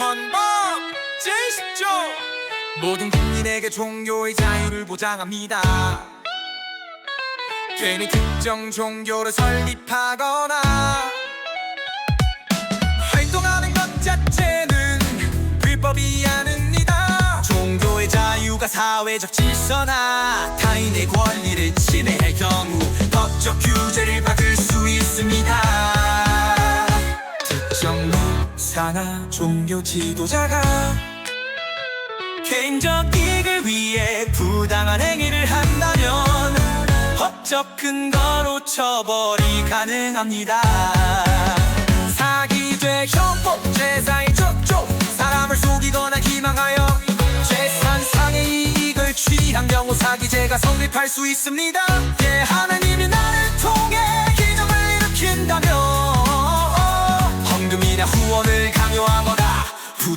헌법 제10조. 모든 국민에게 종교의 자유를 보장합니다. 괜히 특정 종교를 설립하거나 활동하는 것 자체는 불법이 아닙니다. 종교의 자유가 사회적 질서나 타인의 권리를 침해할 경우 법적 규제를 받을 목사나 종교 지도자가 개인적 이익을 위해 부당한 행위를 한다면 법적 근거로 처벌이 가능합니다. 사기죄 형법제사의 척조 사람을 속이거나 기망하여 재산상의 이익을 취한 경우 사기죄가 성립할 수 있습니다. 예 하나님이 나를 통해 기적을 일으킨다면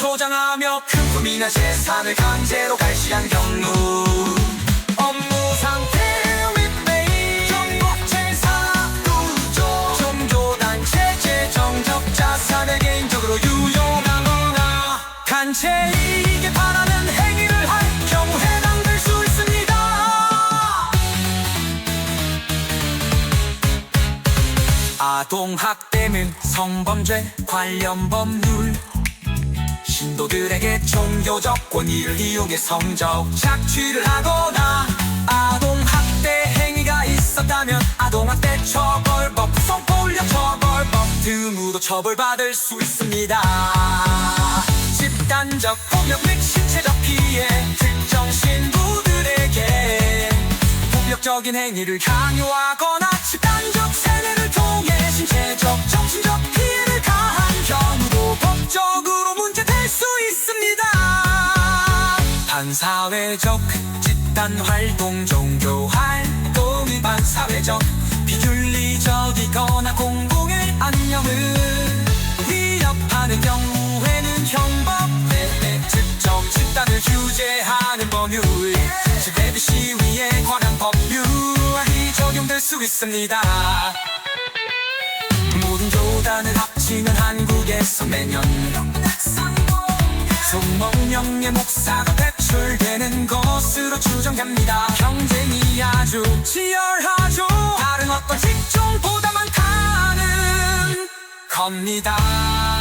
조장하며 금품이나 재산을 강제로 갈취한 경우 업무 상태 및 매일 정복제사 구조 종교단체 재정적 자산을 개인적으로 유용하거나 단체 이익에 반하는 행위를 할 경우 해당될 수 있습니다. 아동학대는 성범죄 관련 법률 신도들에게 종교적 권위를 이용해 성적 착취를 하거나 아동학대 행위가 있었다면 아동학대 처벌법 성폭력 처벌법 등으로 처벌받을 수 있습니다. 집단적 폭력 및 신체적 피해 특정 신부들에게 폭력적인 행위를 강요하거나 집단적 세뇌를 통해 신체적, 정신적 반사회적 집단 활동, 종교 활동이 반사회적 비윤리적이거나 공공의 안녕을 위협하는 경우에는 형법 특정 집단을 규제하는 법률 즉 레드 시위에 관한 법률이 적용될 수 있습니다. 모든 교단을 합치면 한국에서 매년 송목령의 목사가 배출되는 것으로 추정됩니다. 경쟁이 아주 치열하죠. 다른 어떤 직종보다 많다는 겁니다